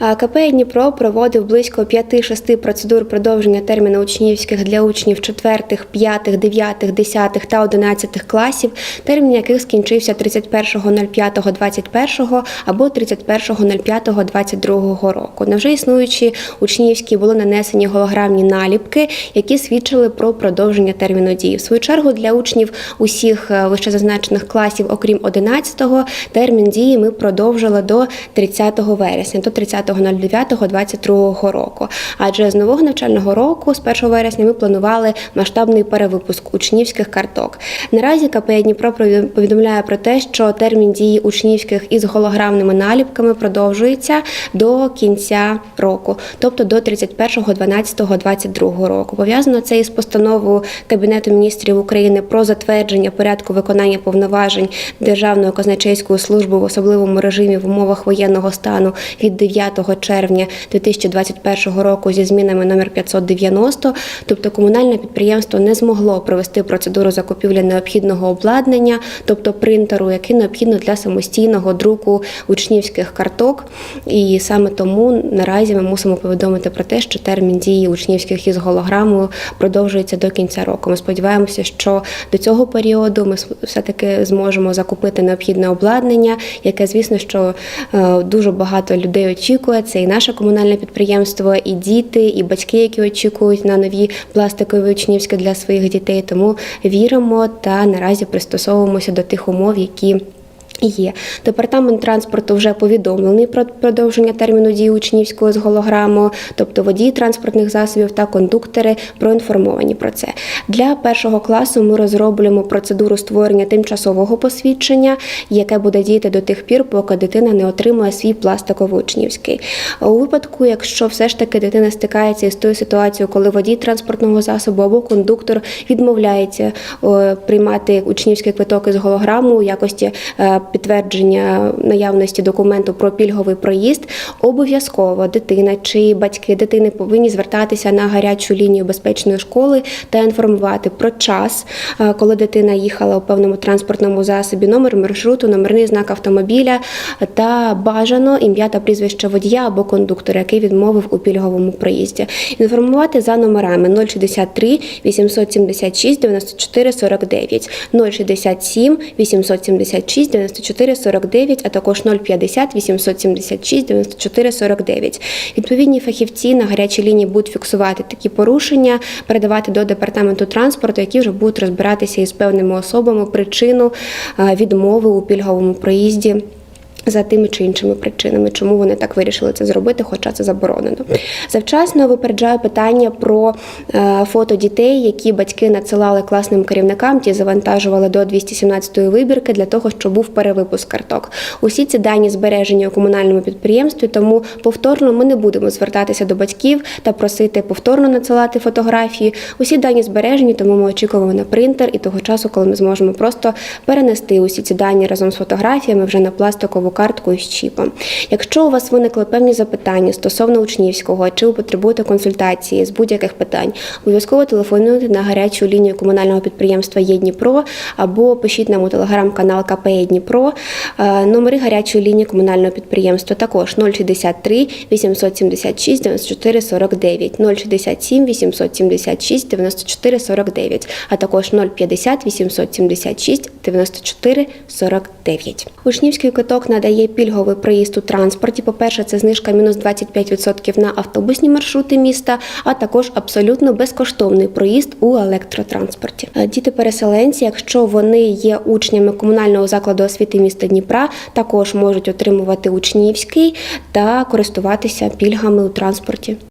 КП Дніпро проводив близько 5-6 процедур продовження терміну учнівських для учнів 4, 5, 9, 10 та 11 класів, термін яких скінчився 31.05.21 або 31.05.22 року. На вже існуючі учнівські були нанесені голограмні наліпки, які свідчили про продовження терміну дії. В свою чергу для учнів усіх е, вищезазначених класів, окрім 11-го, термін дії ми продовжили до 30 вересня, до 30.09.22 року. Адже з нового навчального року, з 1 вересня, ми планували масштабний перевипуск учнівських карток. Наразі КП Дніпро повідомляє про те, що термін дії учнівських із голограмними наліпками продовжується до кінця року, тобто до 31.12.22 року. Пов'язано це із постановою Кабінету міністрів України про затвердження порядку виконання повноважень Державної казначейської служби в особливому режимі в умовах воєнного стану від 9 червня 2021 року зі змінами номер 590, тобто комунальне підприємство не змогло провести процедуру закупівлі необхідного обладнання, тобто принтеру, який необхідно для самостійного друку учнівських карток. І саме тому наразі ми мусимо повідомити про те, що термін дії учнівських із голограмою продовжується до кінця року. Ми сподіваємося, що до цього періоду ми все-таки зможемо закупити необхідне обладнання, яке, звісно, що е, дуже багато людей очікує. Це і наше комунальне підприємство, і діти, і батьки, які очікують на нові пластикові учнівські для своїх дітей. Тому віримо та наразі пристосовуємося до тих умов, які. Є департамент транспорту вже повідомлений про продовження терміну дії учнівського з голограмою, тобто водії транспортних засобів та кондуктори проінформовані про це. Для першого класу ми розроблюємо процедуру створення тимчасового посвідчення, яке буде діяти до тих пір, поки дитина не отримує свій пластиковий учнівський. У випадку, якщо все ж таки дитина стикається із тою ситуацією, коли водій транспортного засобу або кондуктор відмовляється приймати учнівський квиток із голограму у якості е, підтвердження наявності документу про пільговий проїзд, обов'язково дитина чи батьки дитини повинні звертатися на гарячу лінію безпечної школи та інформувати про час, е, коли дитина їхала у певному транспортному засобі, номер маршруту, номерний знак автомобіля та бажано ім'я та прізвище водія або кондуктора, який відмовив у пільговому проїзді. Інформувати за номерами 063 876 94 49, 067 876 94 49, а також 050 876 94 49. Відповідні фахівці на гарячій лінії будуть фіксувати такі порушення, передавати до департаменту транспорту, які вже будуть розбиратися із певними особами причину е, відмови у пільговому проїзді. За тими чи іншими причинами, чому вони так вирішили це зробити, хоча це заборонено. Завчасно випереджаю питання про е, фото дітей, які батьки надсилали класним керівникам, ті завантажували до 217-ї вибірки для того, щоб був перевипуск карток. Усі ці дані збережені у комунальному підприємстві, тому повторно ми не будемо звертатися до батьків та просити повторно надсилати фотографії. Усі дані збережені, тому ми очікуємо на принтер і того часу, коли ми зможемо просто перенести усі ці дані разом з фотографіями вже на пластикову картку із чіпом. Якщо у вас виникли певні запитання стосовно учнівського, чи ви потребуєте консультації з будь-яких питань, обов'язково телефонуйте на гарячу лінію комунального підприємства «Є Дніпро» або пишіть нам у телеграм-канал КП «Є Дніпро. Е, Номери гарячої лінії комунального підприємства також 063 876 94 49, 067 876 94 49, а також 050 876 94 49. Учнівський квиток надає пільговий проїзд у транспорті. По-перше, це знижка мінус 25% на автобусні маршрути міста, а також абсолютно безкоштовний проїзд у електротранспорті. Е, Діти-переселенці, якщо вони є учнями комунального закладу освіти міста Дніпра, також можуть отримувати учнівський та користуватися пільгами у транспорті.